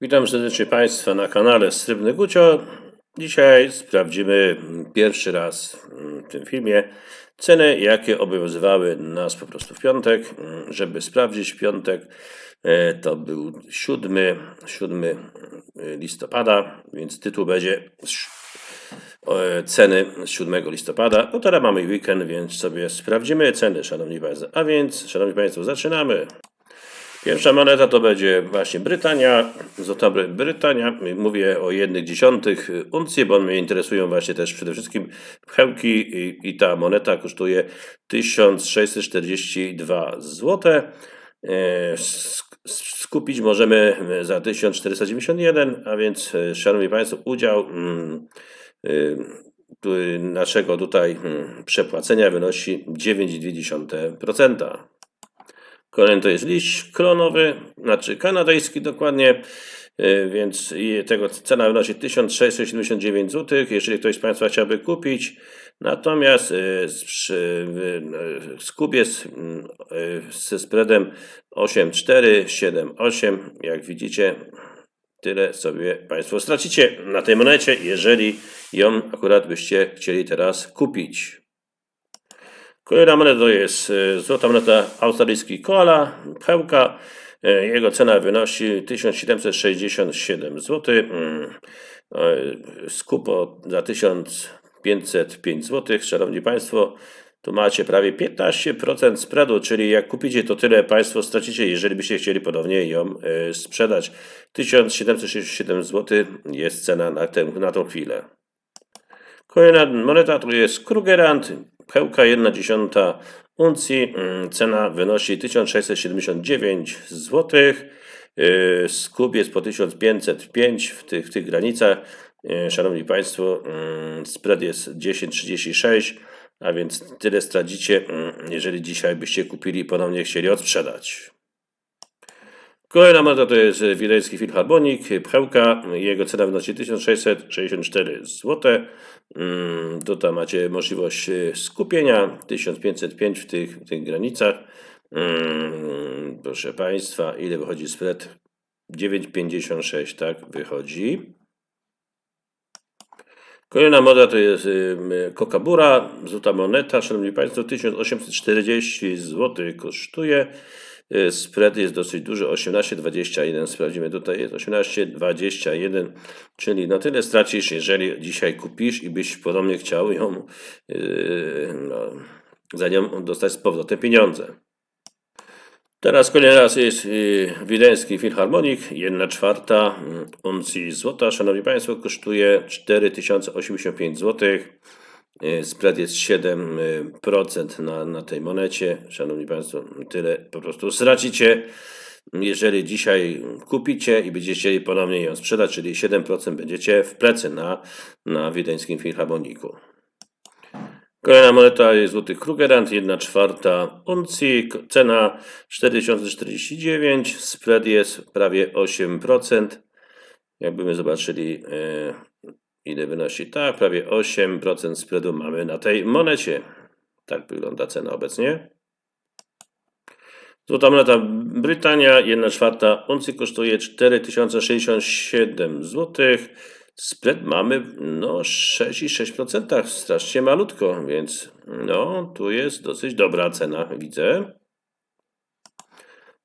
Witam serdecznie Państwa na kanale Srebrny Gucio. Dzisiaj sprawdzimy pierwszy raz w tym filmie ceny, jakie obowiązywały nas po prostu w piątek. Żeby sprawdzić w piątek, e, to był 7, 7 listopada, więc tytuł będzie e, ceny z 7 listopada. Teraz mamy weekend, więc sobie sprawdzimy ceny, Szanowni Państwo. A więc, Szanowni Państwo, zaczynamy. Pierwsza moneta to będzie właśnie Brytania, Złota Bry- Brytania. Mówię o jednych dziesiątych uncji, bo mnie interesują właśnie też przede wszystkim pchełki i, i ta moneta kosztuje 1642 zł. E, sk- Skupić możemy za 1491, a więc e, Szanowni Państwo, udział mm, tu- naszego tutaj mm, przepłacenia wynosi 9,2%. Kolejny to jest liść klonowy, znaczy kanadyjski dokładnie, y, więc tego cena wynosi 1679 zł, jeżeli ktoś z Państwa chciałby kupić. Natomiast y, y, skup jest mm, ze spreadem 8,478. Jak widzicie, tyle sobie Państwo stracicie na tej monecie, jeżeli ją akurat byście chcieli teraz kupić. Kolejna moneta to jest e, złota moneta australijski koala, pchełka. E, Jego cena wynosi 1767 zł. Skupo za 1505 zł. Szanowni Państwo, tu macie prawie 15% spreadu, czyli jak kupicie, to tyle Państwo stracicie, jeżeli byście chcieli ponownie ją e, sprzedać. 1767 zł jest cena na tę, na tą chwilę. Kolejna moneta to jest Krugerrand, pchełka 1 dziesiąta uncji, mm, cena wynosi 1679 zł, skup jest po 1505 w tych, w tych granicach. Yy, Szanowni Państwo, mm, spread jest 10,36, a więc tyle stracicie, mm, jeżeli dzisiaj byście kupili i ponownie chcieli odsprzedać. Kolejna moneta to jest Wileński Filharmonik, pchełka, jego cena wynosi 1664 zł. Tutaj macie możliwość e, skupienia 1505 w tych, w tych granicach. Mm, Proszę Państwa, ile wychodzi spread? 9,56, tak wychodzi. Kolejna moda to jest y, Kokabura, złota moneta, szanowni Państwo, 1840 zł kosztuje. Y, Spread jest dosyć duży, 18,21. Sprawdzimy tutaj, jest 18,21, czyli na tyle stracisz, jeżeli dzisiaj kupisz i byś podobnie chciał ją, yy, no, za nią dostać z powrotem pieniądze. Teraz kolejny raz jest y, Wileński Filharmonik, 1 czwarta uncji złota. Szanowni Państwo, kosztuje 4085 zł. Y, Spread jest 7% na, na tej monecie. Szanowni Państwo, tyle po prostu stracicie. Jeżeli dzisiaj kupicie i będziecie chcieli ponownie ją sprzedać, czyli 7% będziecie w plecy na, na Wiedeńskim Filharmoniku. Kolejna moneta jest złoty Krugerrand, 1 czwarta uncji, cena 4049, spread jest prawie 8%. Jakbyśmy zobaczyli, e, ile wynosi, tak, prawie 8% spreadu mamy na tej monecie. Tak wygląda cena obecnie. Złota moneta Brytania, 1 czwarta uncji kosztuje 4067 zł. Spread mamy no 6,6%, strasznie malutko, więc no tu jest dosyć dobra cena, widzę.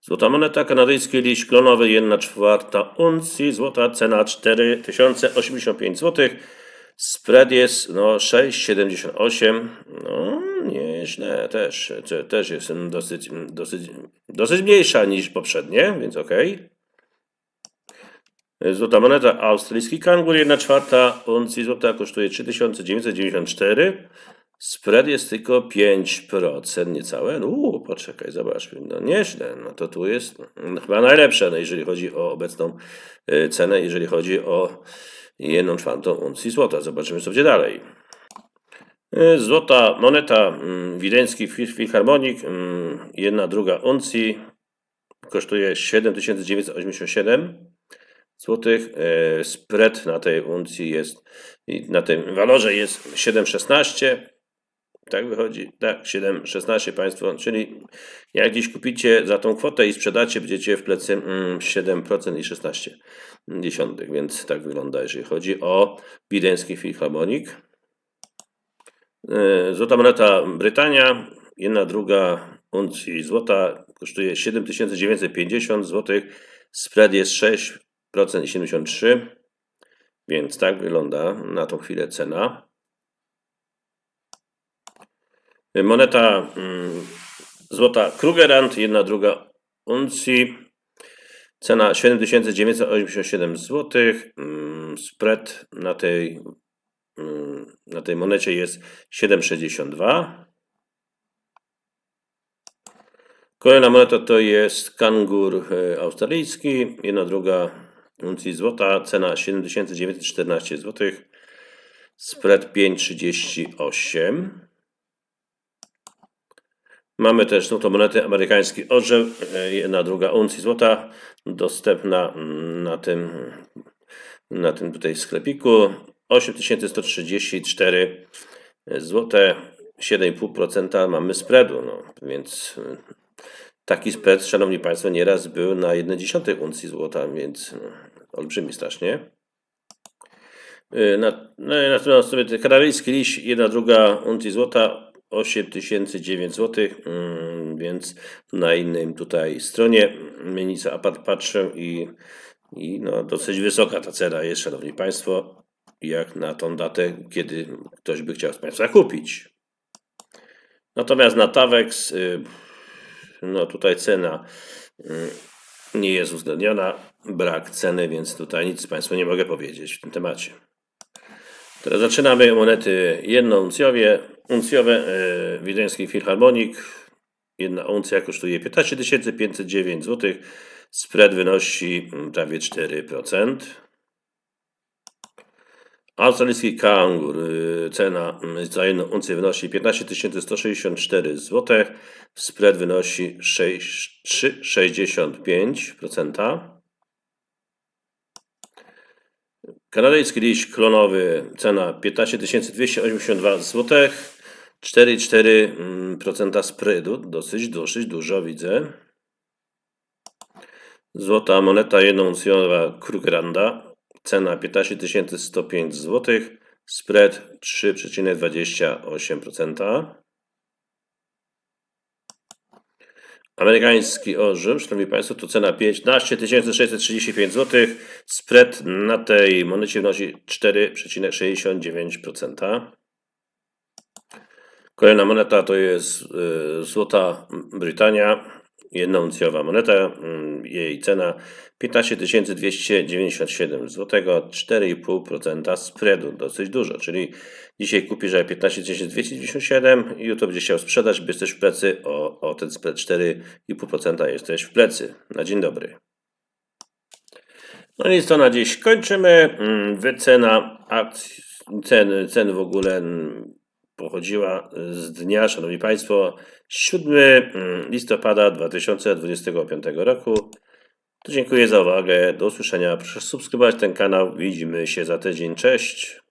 Złota moneta kanadyjski liść klonowy 1 czwarta uncji, złota cena 4085 zł. Spread jest no 6,78, no nieźle też, te- też jest dosyć, dosyć, dosyć mniejsza niż poprzednie, więc okej. Złota moneta australijski kangur 1 czwarta uncji złota kosztuje 3994. Spread jest tylko 5%, niecałe. No, Uuu, poczekaj, zobaczmy. No nieźle. No to tu jest no, chyba najlepsze, no, jeżeli chodzi o obecną y, cenę, jeżeli chodzi o 1 czwartą uncji złota. Zobaczymy, co będzie dalej. Y, Złota moneta mm, wileński Fil- filharmonik, mm, jedna druga uncji kosztuje 7987 złotych. E, Spread na tej uncji jest, na tym walorze jest 7,16. Tak wychodzi, tak, 7, 16 Państwo, czyli jak gdzieś kupicie za tą kwotę i sprzedacie, będziecie w plecy mm, 7% i 16 dziesiątych, więc tak wygląda, jeżeli chodzi o Wideński Filharmonik. E, Złota moneta Brytania, jedna druga uncji złota kosztuje 7950 zł, spread jest 6% i 73, więc tak wygląda na tą chwilę cena. Moneta mm, złota Krugerrand, jedna druga uncji. Cena 7987 zł. Mm, Spread na tej, mm, na tej monecie jest 7,62. Kolejna moneta to jest kangur e, australijski, jedna druga uncji złota, cena 7914 zł. Spread 5,38. Mamy też są to monety amerykański orzeł, e, jedna druga uncji złota, dostępna mm, na tym, na tym tutaj sklepiku. 8134 zł, 7,5% mamy spreadu, no, więc y, taki spread, szanowni państwo, nieraz był na 1,1 uncji złota, więc y, olbrzymi strasznie. Y, Na, no i natomiast sobie ten kanaryjski liść, jedna druga uncji złota, 8009 zł, mm, więc na innym tutaj stronie Menica Apart patrzę i, i no dosyć wysoka ta cena jest, szanowni państwo, jak na tą datę, kiedy ktoś by chciał z państwa kupić. Natomiast na Tavex, y, no tutaj cena y, nie jest uwzględniona, brak ceny, więc tutaj nic Państwu nie mogę powiedzieć w tym temacie. Teraz zaczynamy monety jednouncjowe, uncjowe, e, Wiedeński Filharmonik. Jedna uncja kosztuje 15 509 zł. Spread wynosi mm, prawie 4%. Australijski kangur, y, cena mm, za jedną uncję wynosi 15 164 zł. Spread wynosi 6 3,65%. Kanadyjski liść klonowy, cena 15 282 zł, 4,4% spreadu, dosyć, dosyć dużo widzę. Złota moneta jednouncjowa Krugerranda, cena 15 105 zł, spread 3,28%. Amerykański orzeł, szanowni państwo, to cena 15 635 zł. Spread na tej monecie wynosi 4,69%. Kolejna moneta to jest y, złota Brytania, jednouncjowa moneta. mm, Jej cena 15 297 zł, 4,5% spreadu, dosyć dużo, czyli dzisiaj kupisz za 15 297 i jutro będziesz chciał sprzedać, by jesteś w plecy o, o ten spread 4,5% jesteś w plecy. Na dzień dobry. No i co na dziś kończymy. Mm, Wycena akcji, cen, cen w ogóle mm, pochodziła z dnia, szanowni państwo, 7 mm, listopada 2025 roku. To dziękuję za uwagę. Do usłyszenia. Proszę subskrybować ten kanał. Widzimy się za tydzień. Cześć.